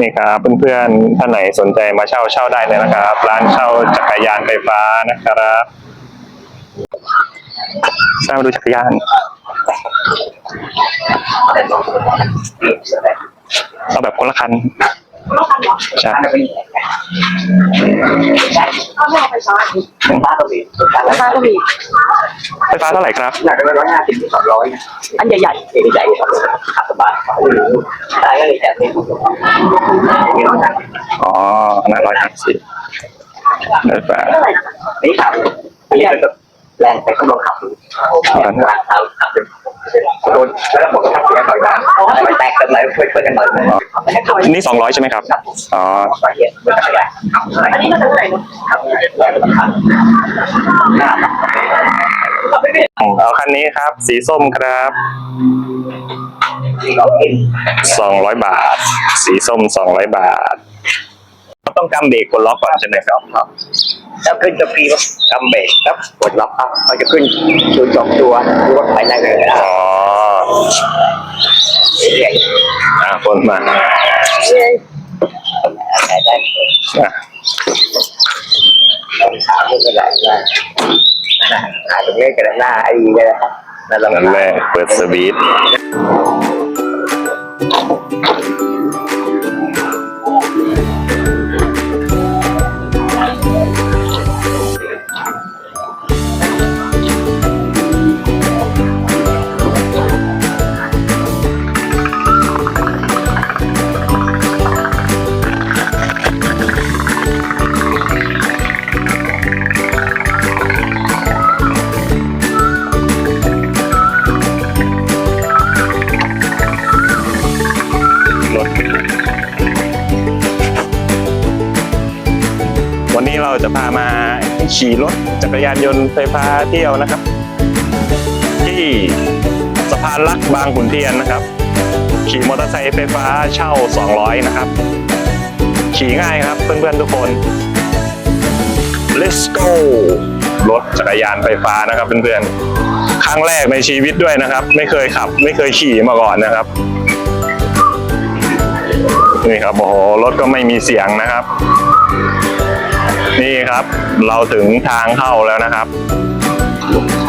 นี่ครับเพื่อนๆท่านไหนสนใจมาเช่าเช่าได้เลยนะครับ ร้านเช่าจักรยานไฟฟ้านะครับสร้างมาดูจักรยานเอาแบบคนละคัน ใช่ข้าวแม่ไฟฟ้าไฟฟ้าก็มีไฟฟ้าก็มีไฟฟ้าเท่าไหร่ครับ หนักไปร้อยห้าสิบถึงสองร้อยอันใหญ่ใหญ่ใหญ่ขับสบายได้ก็เลยแจกให้มีร้อยห้าสิบอ๋อขนาดร้อยห้าสิบไฟฟ้าๆเท่าไหร่นะนี่ขับอันนี้เป็น แบบแรงไปข้างบนขับดูขับขับขับโดนแล้วหมดขับเสียหน่อยนะมันแตกกันเลยช่วยช่วยกันหน่อยนี่สองร้อยใช่ไหมครับอ๋อสาเหตุเป็นอะไรอันนี้มันจะเท่าไหร่นะขับแรงมันขับเอาคันนี้ครับ สีส้มครับที่เราเห็นสองร้อยบาท สีส้มสองร้อยบาท ต้องกำเบรกกดล็อกก่อนใช่ไหมครับแล้วขึ้นจะฟรีกำเบรกครับกดล็อกครับเขาจะขึ้นศูนย์สองตัวรถไปได้เลยนะอ๋ออ่าคนมาได้ได้อะถามไม่เป็นไรนะขายตรงนี้กันหน้าไอ้เลยนะนั่นเรานั่นแรกเปิดสวิตช์ จักรยานยนต์ไฟฟ้าเที่ยวนะครับ ที่สะพานลักบางขุนเทียนนะครับ ขี่มอเตอร์ไซค์ไฟฟ้าเช่า 200 นะครับ ขี่ง่ายครับเพื่อนๆทุกคน let's go รถจักรยานไฟฟ้านะครับเพื่อนๆ ครั้งแรกในชีวิตด้วยนะครับ ไม่เคยขับ ไม่เคยขี่มาก่อนนะครับ นี่ครับโอ้โหรถก็ไม่มีเสียงนะครับ นี่ครับ เราถึงทางเข้าแล้วนะครับ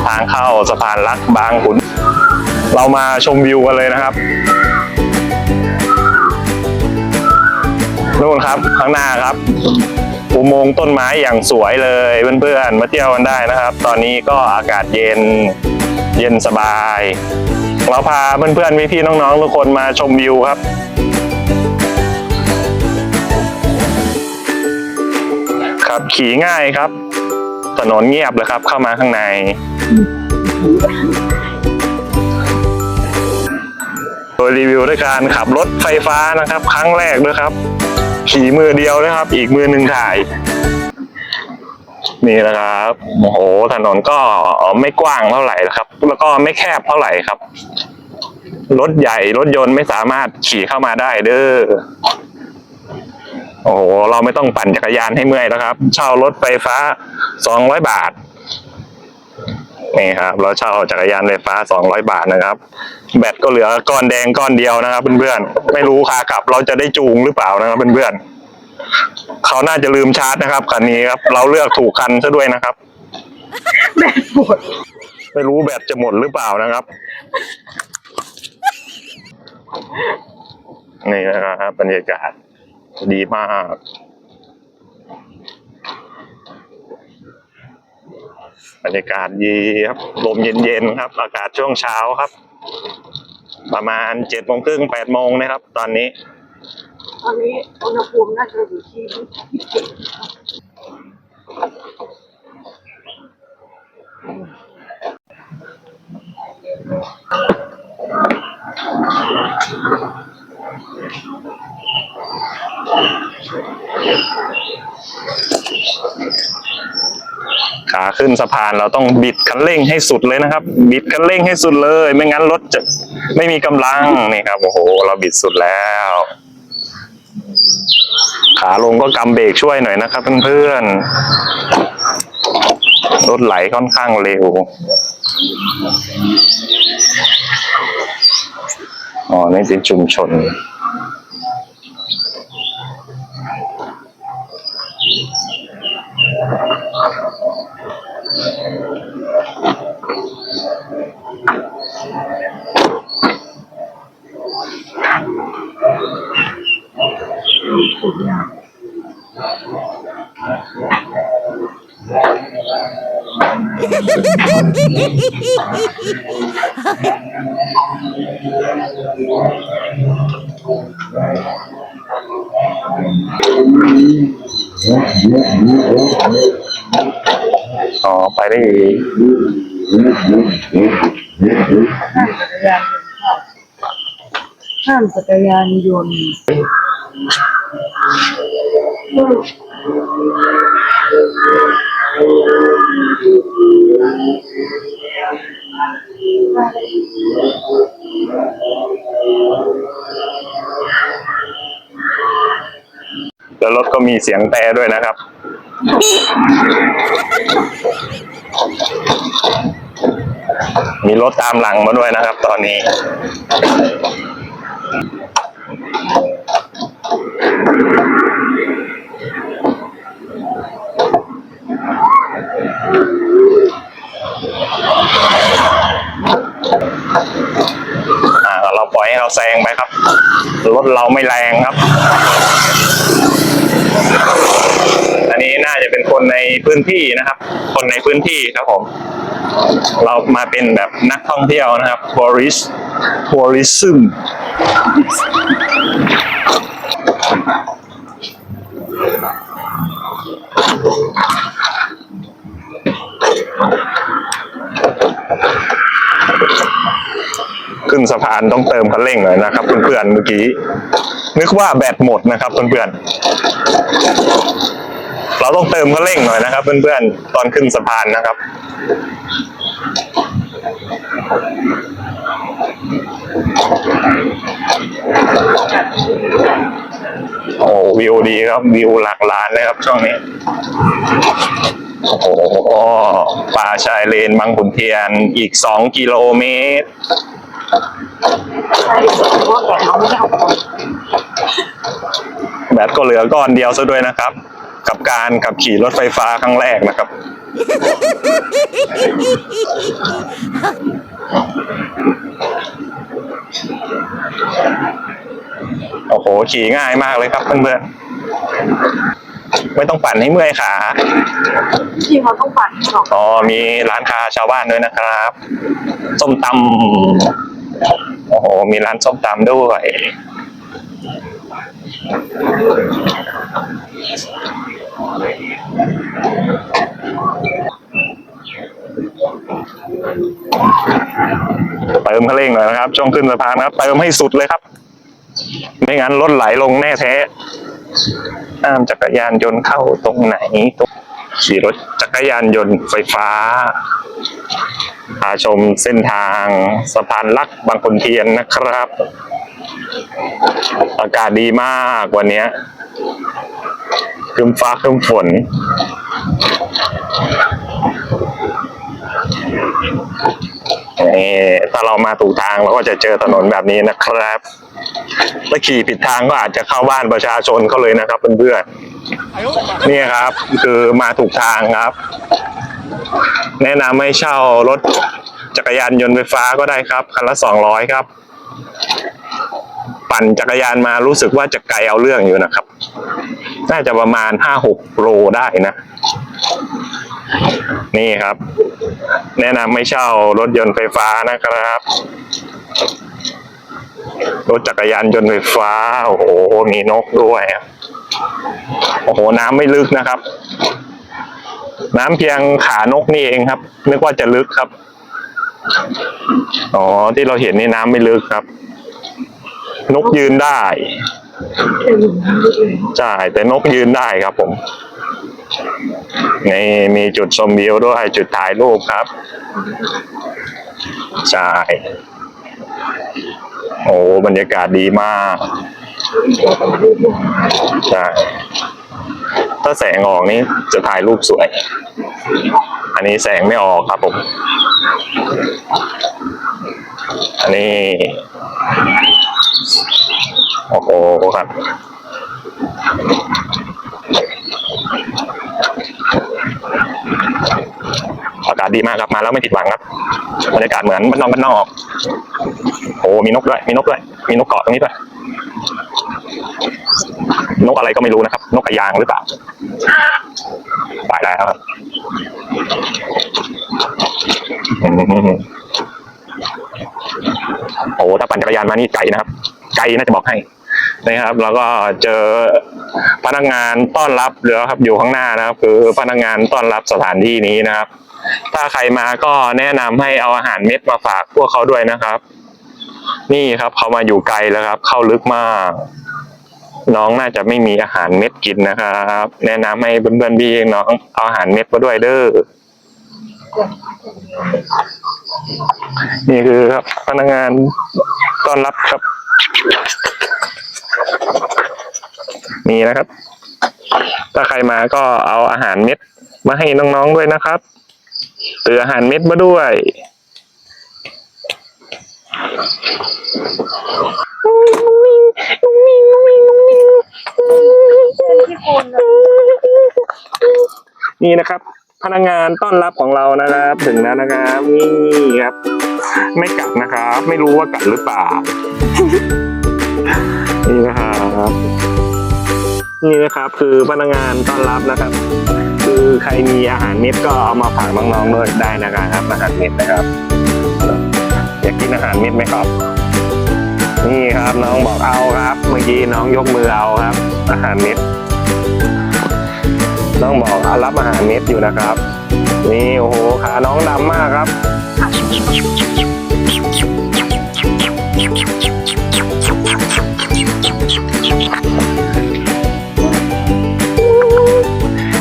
ทางเข้าสะพานลักบางขุน เรามาชมวิวกันเลยนะครับนู่นครับข้างหน้าครับอุโมงค์ต้นไม้อย่างสวยเลยเพื่อนๆมาเที่ยวกันได้นะครับ ตอนนี้ก็อากาศเย็นเย็นสบาย เราพาเพื่อนๆพี่ๆน้องๆทุกคนมาชมวิวครับ ขี่ง่ายครับ ถนนเงียบเลยครับ เข้ามาข้างใน โดยรีวิวด้วยการขับรถไฟฟ้านะครับ ครั้งแรกด้วยครับ ขี่มือเดียวนะครับ อีกมือหนึ่งถ่าย นี่นะครับโอ้โหถนนก็ไม่กว้างเท่าไหร่นะครับ แล้วก็ไม่แคบเท่าไหร่ครับรถใหญ่รถยนต์ไม่สามารถขี่เข้ามาได้เด้อ โอ้โห เราไม่ต้องปั่นจักรยานให้เมื่อยแล้วครับ เช่ารถไฟฟ้า200บาท นี่ครับ เราเช่าจักรยานไฟฟ้า200บาทนะครับ แบตก็เหลือก้อนแดงก้อนเดียวนะครับเพื่อนๆ ไม่รู้ขากลับเราจะได้จูงหรือเปล่านะครับเพื่อนๆเขาน่าจะลืมชาร์จนะครับคันนี้ครับ เราเลือกถูกคันซะด้วยนะครับ แบตหมด ไม่รู้แบตจะหมดหรือเปล่านะครับ นี่นะครับบรรยากาศ ดีมากบรรยากาศดีครับลมเย็นๆครับ อากาศช่วงเช้าครับ ประมาณเจ็ดโมงครึ่งแปดโมงนะครับ ตอนนี้ ตอนนี้อุณหภูมิน่าจะอยู่ที่ยี่สิบ ขาขึ้นสะพานเราต้องบิดคันเร่งให้สุดเลยนะครับ บิดคันเร่งให้สุดเลย ไม่งั้นรถจะไม่มีกำลังนี่ครับโอ้โห เราบิดสุดแล้ว ขาลงก็กำเบรกช่วยหน่อยนะครับเพื่อนๆรถไหลค่อนข้างเร็ว อ๋อนี่เป็นชุมชน Thank you. อไปได้อีกห้ามจักรยานยนต์ แล้วรถก็มีเสียงแต่ด้วยนะครับ มีรถตามหลังมาด้วยนะครับ ตอนนี้ อ่า เราแซงไปครับ รถเราไม่แรงครับ อันนี้น่าจะเป็นคนในพื้นที่นะครับ คนในพื้นที่ครับผม เรามาเป็นแบบนักท่องเที่ยวนะครับ tourist tourism ขึ้นสะพานต้องเติมคันเร่งหน่อยนะครับเพื่อนๆเมื่อกี้ นึกว่าแบตหมดนะครับเพื่อนๆเราต้องเติมคันเร่งหน่อยนะครับ เพื่อนๆตอนขึ้นสะพานนะครับโอ้วิวดีครับวิวหลักล้านเลยครับช่วงนี้ โอ้โหป่าชายเลนบางขุนเทียนอีกสองกิโลเมตร ใช่เพราะแต่เราไม่ได้เอาไปแบตก็เหลือก้อนเดียวซะด้วยนะครับ กับการขับขี่รถไฟฟ้าครั้งแรกนะครับ โอ้โห ขี่ง่ายมากเลยครับเพื่อนๆ ไม่ต้องปั่นให้เมื่อยขา ที่เราต้องปั่นหรอก อ๋อ มีร้านค้าชาวบ้านด้วยนะครับ ส้มตำ โอ้โห มีร้านส้มตำด้วย เติมคันเร่งหน่อยนะครับ ช่วงขึ้นสะพานครับ เติมให้สุดเลยครับ ไม่งั้นรถไหลลงแน่แท้ห้ามจักรยานยนต์เข้าตรงไหนตรง ขี่รถจักรยานยนต์ไฟฟ้า พาชมเส้นทางสะพานลักบางคนเทียนนะครับ อากาศดีมากวันนี้ครึมฟ้าครึมฝน นี่ถ้าเรามาถูกทางเราก็จะเจอถนนแบบนี้นะครับถ้าขี่ผิดทางก็อาจจะเข้าบ้านประชาชนเขาเลยนะครับเพื่อนๆ นี่ครับ คือมาถูกทางครับ แนะนำให้เช่ารถจักรยานยนต์ไฟฟ้าก็ได้ครับ คันละสองร้อยครับ ปั่นจักรยานมารู้สึกว่าจะไกลเอาเรื่องอยู่นะครับ น่าจะประมาณห้าหกโลได้นะ นี่ครับ แนะนำให้เช่ารถยนต์ไฟฟ้านะครับ รถจักรยานยนต์ไฟฟ้า โอ้โห มีนกด้วย โอ้โหน้ำไม่ลึกนะครับ น้ำเพียงขานกนี่เองครับนึกว่าจะลึกครับอ๋อที่เราเห็นนี่น้ำไม่ลึกครับ นกยืนได้ใช่แต่นกยืนได้ครับผมนี่มีจุดชมวิวด้วยจุดถ่ายรูปครับใช่โอ้บรรยากาศดีมากใช่ ถ้าแสงออกนี่จะถ่ายรูปสวย อันนี้แสงไม่ออกครับผม อันนี้ โอ้โหครับ อากาศดีมากครับ มาแล้วไม่ผิดหวังครับ บรรยากาศเหมือนบ้านนอกบ้านนอก โอ้มีนกด้วย มีนกด้วย มีนกเกาะตรงนี้ด้วย นกอะไรก็ไม่รู้นะครับ นกกระยางหรือเปล่าไปแล้วครับโอ้ถ้าปั่นจักรยานมานี่ไกลนะครับ ไกลน่าจะบอกให้นะครับ แล้วก็เจอพนักงานต้อนรับเรือครับ อยู่ข้างหน้านะครับ คือพนักงานต้อนรับสถานที่นี้นะครับ ถ้าใครมาก็แนะนำให้เอาอาหารเม็ดมาฝากพวกเขาด้วยนะครับ นี่ครับเขามาอยู่ไกลแล้วครับ เข้าลึกมาก น้องน่าจะไม่มีอาหารเม็ดกินนะครับ แนะนำให้เพื่อนๆพี่น้องเอาอาหารเม็ดมาด้วยเด้อนี่คือครับพนักงานต้อนรับครับ นี่นะครับ ถ้าใครมาก็เอาอาหารเม็ดมาให้น้องๆด้วยนะครับเตืออาหารเม็ดมาด้วย ที่คนนะนี่นะครับ พนักงานต้อนรับของเรานะครับ ถึงแล้วนะครับนี่ครับ ไม่กัดนะครับ ไม่รู้ว่ากัดหรือเปล่า นี่นะครับ นี่นะครับคือพนักงานต้อนรับนะครับ คือใครมีอาหารเม็ดก็เอามาฝากน้องๆด้วยได้นะครับอาหารเม็ดนะครับ อยากกินอาหารเม็ดไหมครับ นี่ครับน้องบอกเอาครับ เมื่อกี้น้องยกมือเอาครับ อาหารเม็ดน้องบอกรับอาหารเม็ดอยู่นะครับ นี่โอ้โหขาน้องดำมากครับ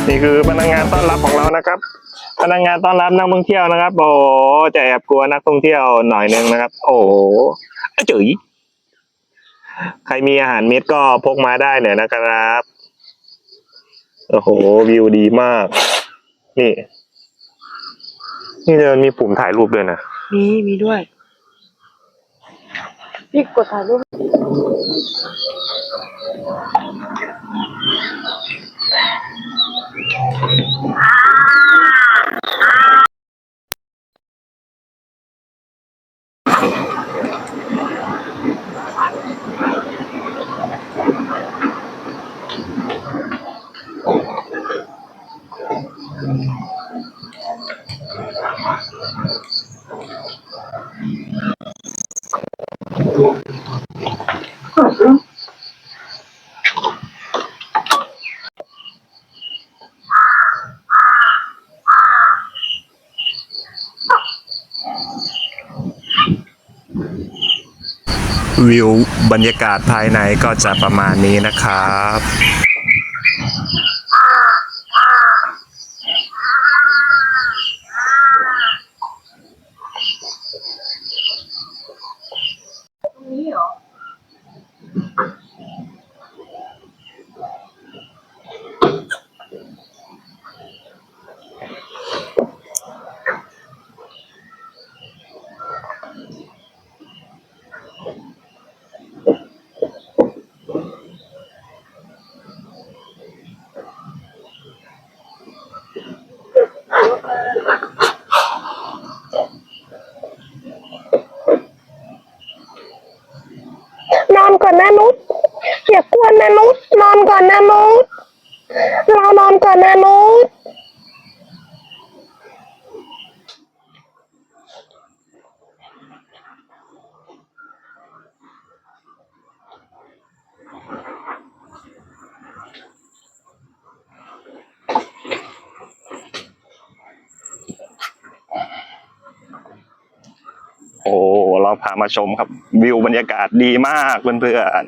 นี่คือพนักงานต้อนรับของเรานะครับ พนักงานต้อนรับนักท่องเที่ยวนะครับ โอ้จะแอบกลัวนักท่องเที่ยวหน่อยนึงนะครับ โอ้โหอะจุ๋ย ใครมีอาหารเม็ดก็พกมาได้เลยนะครับ โอ้โห วิวดีมาก นี่ นี่เดินมีปุ่มถ่ายรูปด้วยนะ มีมีด้วยพี่กดถ่ายรูป วิวบรรยากาศภายในก็จะประมาณนี้นะครับ นอนก่อนนะนุชอย่ากวนนะนุชนอนก่อนนะนุชเรานอนก่อนนะนุช โอ้ เราพา มาชมครับ วิวบรรยากาศดีมากเพื่อน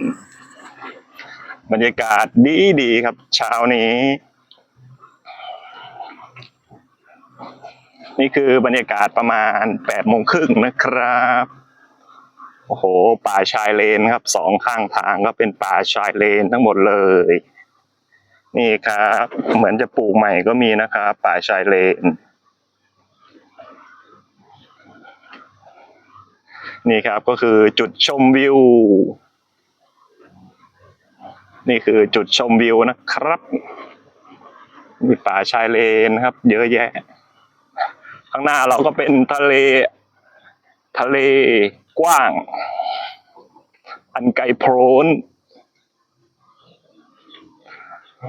ๆบรรยากาศดีดีครับ เช้านี้ นี่คือบรรยากาศประมาณแปดโมงครึ่งนะครับ โอ้โห ป่าชายเลนครับสองข้างทางก็เป็นป่าชายเลนทั้งหมดเลย นี่ครับ เหมือนจะปลูกใหม่ก็มีนะครับ ป่าชายเลน นี่ครับก็คือจุดชมวิว นี่คือจุดชมวิวนะครับ มีป่าชายเลนครับ เยอะแยะ ข้างหน้าเราก็เป็นทะเล ทะเลกว้าง อันไกลโพ้น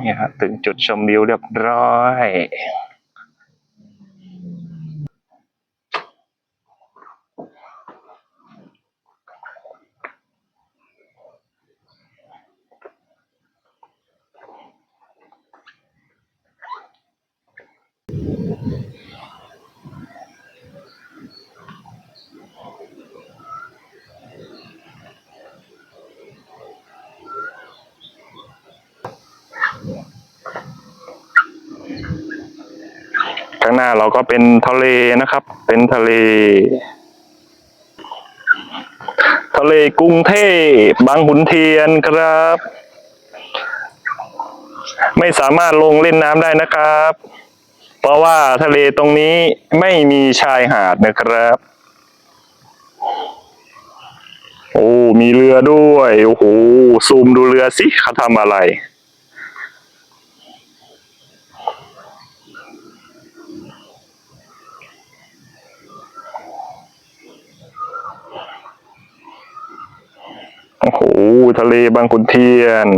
นี่ฮะถึงจุดชมวิวเรียบร้อย ข้างหน้าเราก็เป็นทะเลนะครับ เป็นทะเล ทะเลกรุงเทพบางขุนเทียนครับ ไม่สามารถลงเล่นน้ำได้นะครับ เพราะว่าทะเลตรงนี้ไม่มีชายหาดนะครับ โอ้มีเรือด้วยโอ้โหซูมดูเรือสิเขาทำอะไร โอ้โหทะเลบางขุนเทียน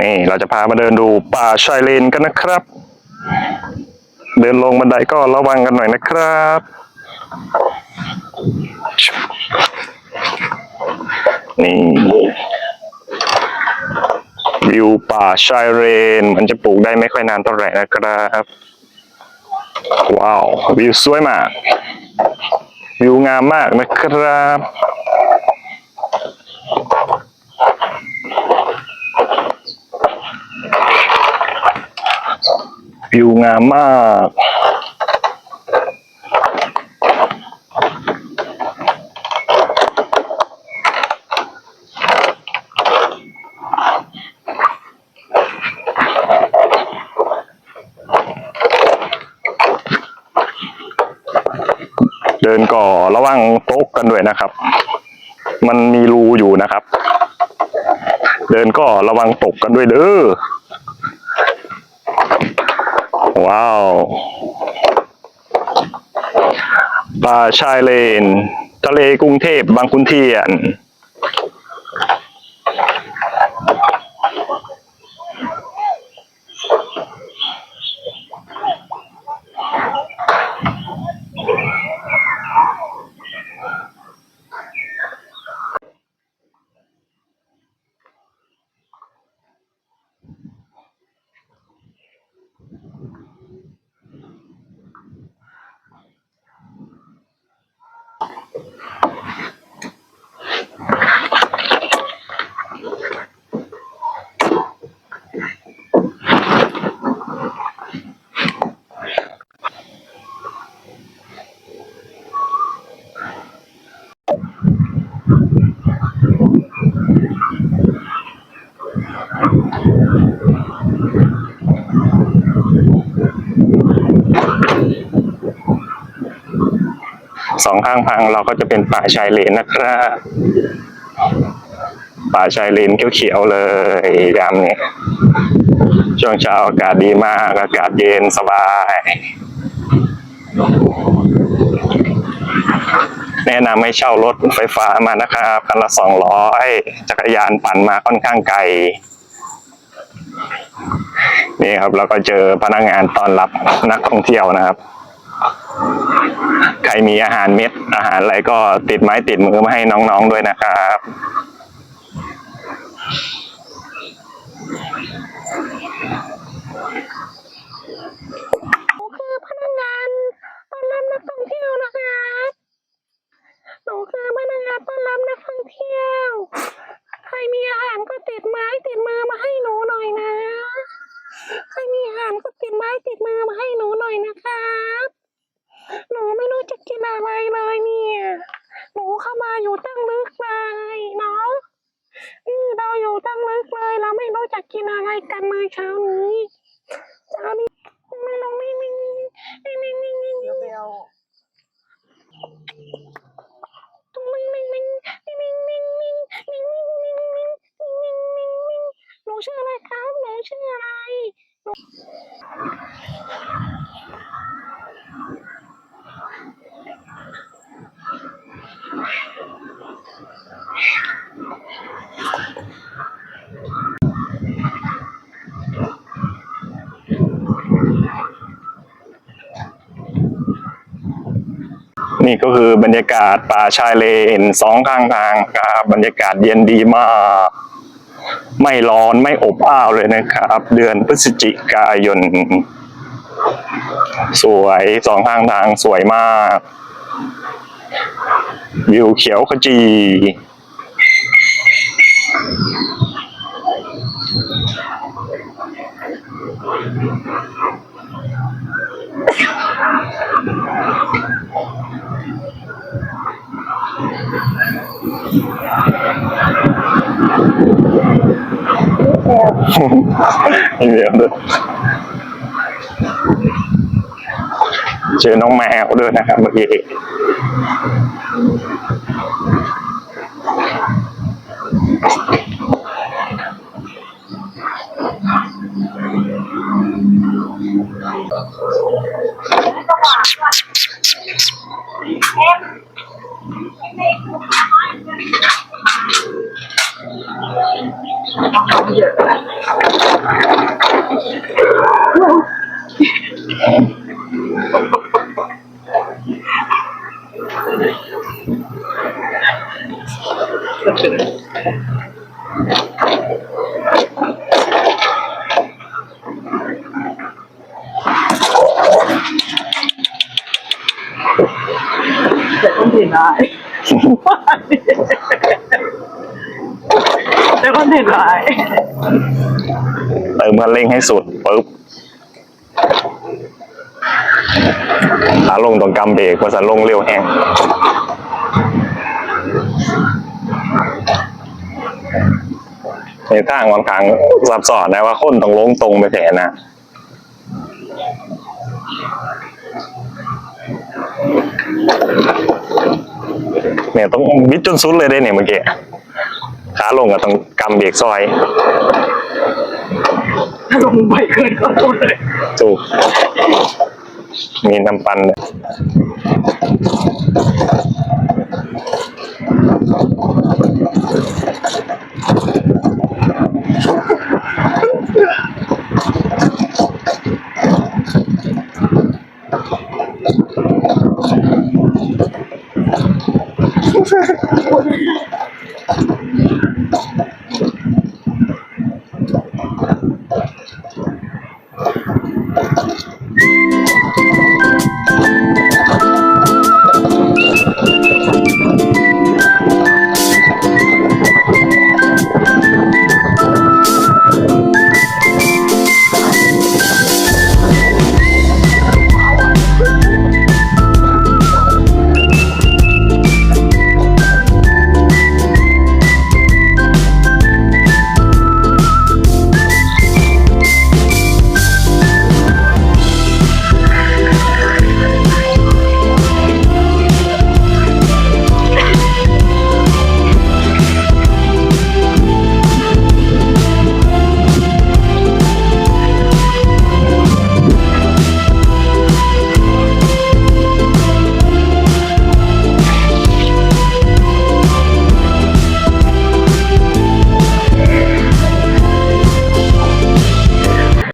นี่เราจะพามาเดินดูป่าชายเลนกันนะครับ เดินลงบันไดก็ระวังกันหน่อยนะครับนี่วิวป่าชายเลนมันจะปลูกได้ไม่ค่อยนานเท่าไหร่นะครับ ว้าว วิวสวยมาก วิวงามมากนะครับ วิวงามมาก เดินก่อระวังโต๊ะกันด้วยนะครับ มันมีรูอยู่นะครับ เดินก็ระวังตกกันด้วยเด้อ ว้าวป่าชายเลน ทะเลกรุงเทพบางขุนเทียน องข้างทางเราก็จะเป็นป่าชายเลนนะครับป่าชายเลนเขียวๆเลยยามนี้ช่วงเช้าอากาศดีมากอากาศเย็นสบาย แนะนำให้เช่ารถไฟฟ้ามานะครับคันละสองร้อยจักรยานปั่นมาค่อนข้างไกล นี่ครับเราก็เจอพนักงานต้อนรับนักท่องเที่ยวนะครับ ใครมีอาหารเม็ด อาหารอะไรก็ติดไม้ติดมือมาให้น้องๆด้วยนะครับนูคือพนักงานต้อนรับนักท่องเที่ยวนะคะหนูคือพนักงานต้อนรับนักท่องเที่ยว ใครมีอาหารก็ติดไม้ติดมือมาให้หนูหน่อยนะ ใครมีอาหารก็ติดไม้ติดมือมาให้หนูหน่อยนะครับ นูไม่รู้จะกินอะไรเลยเนี่ย หนูเข้ามาอยู่ตั้งลึกเลยเนาะนี่เราอยู่ตั้งลึกเลย เราไม่รู้จะกินอะไรกันเลยเช้านี้เช้านี้ไม่รู้ไม่ไม่ไม่ไม่ไม่ไม่ไม่ไม่หนูชื่ออะไรครับหนูชื่ออะไร Thank you. นี่ก็คือบรรยากาศป่าชายเลนสองข้างทางครับบรรยากาศเย็นดีมาก ไม่ร้อนไม่อบอ้าวเลยนะครับ เดือนพฤศจิกายน สวยสองข้างทางสวยมาก วิวเขียวขจีเดี๋ยวด้วย เจอน้องแมวด้วยนะครับเมื่อกี้ แต่คนเห็นได้แต่คนเห็นได้เติมคันเร่งให้สุดปุ๊บขาลงตรงกำเบรกว่าสันลงเร็วแห้ง ในทางค่อนข้างซับซ้อนนะว่าคนต้องลงตรงไปแทนนะเนี่ยต้องวิดจนสุดเลยได้เนี่ยเมื่อกี้ขาลงก็ต้องกำเบรกซอยถ้าลงไปเกินก็พูดเลยถูกมีน้ำปันเลย